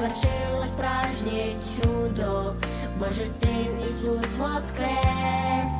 звершилось справжнє чудо, Божий син Ісус воскрес,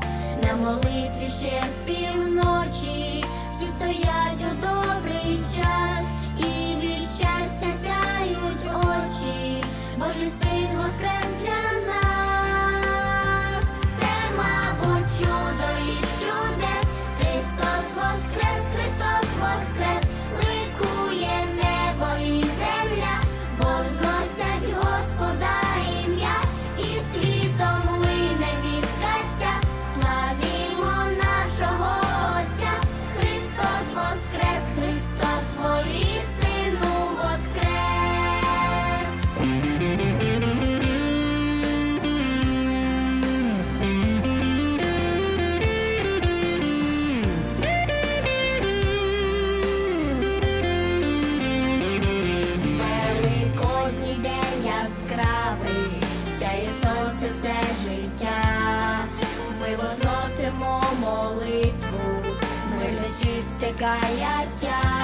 Пригаяться